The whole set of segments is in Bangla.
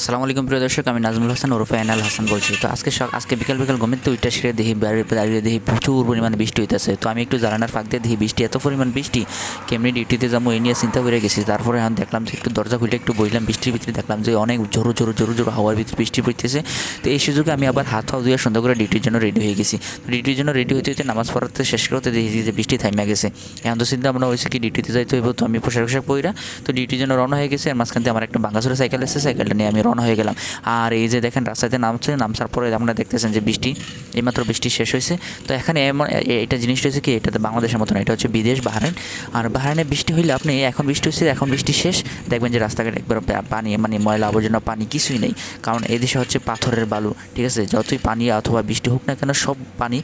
আসসালামু আলাইকুম প্রিয় দর্শক, আমি নাজমুল হাসান, ওরফে আইনাল হাসান বলছি। তো আজকে আজকে বিকাল বিকাল ঘুমের তো সেরে দেখি দাঁড়িয়ে দেখি প্রচুর পরিমাণে বৃষ্টি হইতেছে। তো আমি একটু জানানার ফাঁক দিয়ে দেখি, বৃষ্টি এত পরিমাণ বৃষ্টি, কেমনি ডিউটিতে যাব এই নিয়ে চিন্তা করে গেছি। তারপরে এখন দেখলাম যে একটু দরজা খুলে একটু বইলাম, বৃষ্টির ভিতরে দেখলাম যে অনেক জোরো জোরো জোরো জোরো হাওয়ার ভিতরে বৃষ্টি পড়তেছে। তো এই সুযোগে আমি আবার হাত হাত ধুয়ে সুন্দর করে ডিউটির জন্য রেডি হয়ে গেছি। ডিউটির জন্য রেডি হতে হতে নামাজ পড়াতে শেষ করতে দেখি যে বৃষ্টি থাইমা গেছে। এখন তো চিন্তা ভাবনা হয়েছে কি ডিউটিতে যাইতে হইব, তো আমি পোশাক পোশাক পইরা, তো ডিউটির জন্য রওনা হয়ে গেছে। আর মাঝখান থেকে আমার একটা বাঙ্গাসুরা সাইকেল এসেছে সাইকেলটা নিয়ে আমি রওনা হয়ে গেলাম। আর এই যে দেখেন রাস্তাতে নামছে, নামছার পরে আপনারা দেখতেছেন যে বৃষ্টি, এইমাত্র বৃষ্টি শেষ হয়েছে। তো এখানে এমন এটা জিনিসটা হচ্ছে কি, এটাতে বাংলাদেশের মতো না, এটা হচ্ছে বিদেশ বাহারেন আর বাহারেনে বৃষ্টি হইলে আপনি, এখন বৃষ্টি হচ্ছে এখন বৃষ্টি শেষ। দেখবেন যে রাস্তাঘাট একবার পানি মানে ময়লা আবর্জনা, পানি কিছুই নেই। কারণ এই দেশে হচ্ছে পাথরের বালু, ঠিক আছে? যতই পানি অথবা বৃষ্টি হোক না কেন, সব পানি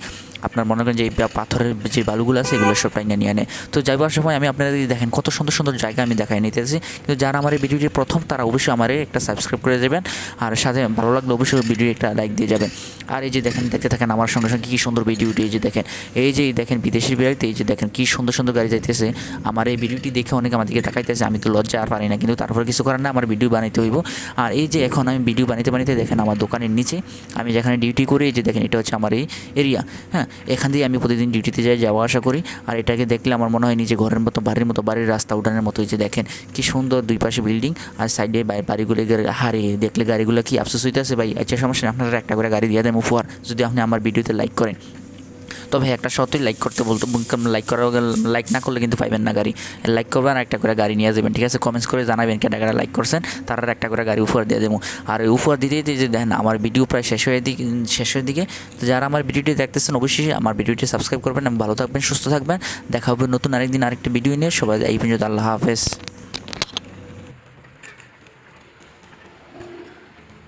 আপনার মনে করেন যে এই পাথরের যে বালুগুলো আছে, এগুলো সব টাইনে নিয়ে আনে। তো যাইবার সময় আমি আপনাদের দেখেন কত সুন্দর সুন্দর জায়গা আমি দেখাই নিতেছি। কিন্তু যারা আমার এই ভিডিওটি প্রথম, তারা অবশ্যই আমার একটা সাবস্ক্রাইব করে দেবেন। আর সাথে ভালো লাগলে অবশ্যই ভিডিও একটা লাইক দিয়ে যাবেন। আর এই যে দেখেন, দেখতে থাকেন আমার সঙ্গে সঙ্গে কী সুন্দর ভিডিওটি, এই যে দেখেন, এই যে দেখেন বিদেশের বিড়াইতে এই যে দেখেন কী সুন্দর সুন্দর গাড়ি যাইতেছে। আমার এই ভিডিওটি দেখে অনেকে আমার দিকে তাকাইতেছে, আমি তো লজ্জা আর পারি না, কিন্তু তারপর কিছু করার না আমার ভিডিও বানাইতে হইব। আর এই যে এখন আমি ভিডিও বানাইতে বানাইতে দেখেন আমার দোকানের নিচে, আমি যেখানে ডিউটি করি, এই যে দেখেন, এটা হচ্ছে আমার এই এরিয়া হ্যাঁ? এখান দিয়ে আমি প্রতিদিন ডিউটিতে যাই, যাওয়া আসা করি। আর এটাকে দেখলে আমার মনে হয় নিজে ঘরের মতো, বাড়ির মতো, বাড়ির রাস্তা, উঠানের মতো যে দেখেন, কি সুন্দর দুই পাশে বিল্ডিং আর সাইডে বাড়িগুলো হারে, দেখলে গাড়িগুলো কি আফসোস হইতেছে ভাই? আচ্ছা সমস্যা আপনারা একটা করে গাড়ি দিয়ে দেন উপহার যদি আপনি আমার ভিডিওতে লাইক করেন তবে একটা সত্যি লাইক করতে বলতো লাইক করা লাইক না করলে কিন্তু পাইবেন না গাড়ি। লাইক করবেন আর একটা করে গাড়ি নিয়ে যাবেন, ঠিক আছে? কমেন্টস করে জানাবেন কেটা কেটা লাইক করছেন, তারা একটা করে গাড়ি উপহার দিয়ে দেবো। আর এই উপহার দিতে দিতে যে দেখেন, আমার ভিডিও প্রায় শেষ হয়ে দিকে শেষের দিকে। তো যারা আমার ভিডিওটি দেখতেছেন, অবশ্যই আমার ভিডিওটি সাবস্ক্রাইব করবেন। এবং ভালো থাকবেন, সুস্থ থাকবেন। দেখা হবে নতুন আরেকদিন আরেকটি ভিডিও নিয়ে। সবাই এই পর্যন্ত আল্লাহ হাফেজ।